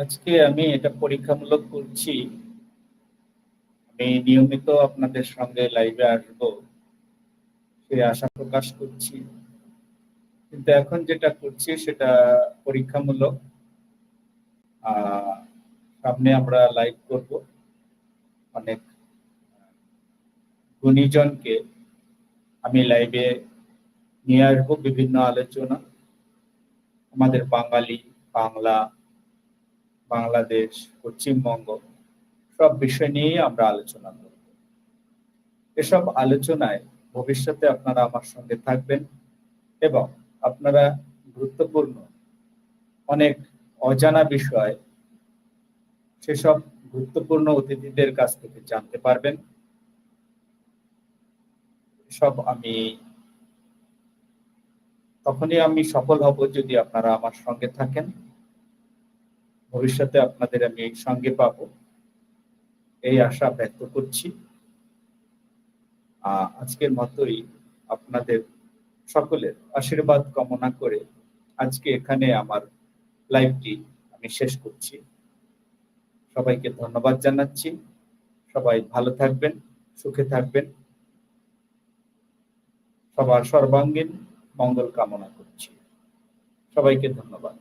আজকে আমি এটা পরীক্ষামূলক করছি। আমি নিয়মিত আপনাদের সঙ্গে লাইভে আসব, সে আশা প্রকাশ করছি। কিন্তু এখন যেটা করছি সেটা পরীক্ষামূলক। সামনে আমরা লাইভ করব। অনেক গুণীজনকে আমি লাইভে নিয়ে আসব বিভিন্ন আলোচনা। আমাদের বাঙালি, বাংলা বাংলাদেশ, পশ্চিমবঙ্গ, সব বিষয় নিয়েই আমরা আলোচনা করব। এসব আলোচনায় ভবিষ্যতে আপনারা আমার সঙ্গে থাকবেন এবং আপনারা গুরুত্বপূর্ণ অনেক অজানা বিষয় সেসব গুরুত্বপূর্ণ অতিথিদের কাছ থেকে জানতে পারবেন। সব আমি তখনই আমি সফল হব যদি আপনারা আমার সঙ্গে থাকেন। ভবিষ্যতে আপনাদের আমি সঙ্গে পাব। এই আশা ব্যক্ত করছি। আজকের মতোই আপনাদের সকলের আশীর্বাদ কামনা করে আজকে এখানে আমার লাইভটি আমি শেষ করছি। সবাইকে ধন্যবাদ জানাচ্ছি। সবাই ভালো থাকবেন, সুখে থাকবেন। সবার সর্বাঙ্গীন মঙ্গল কামনা করছি। সবাইকে ধন্যবাদ।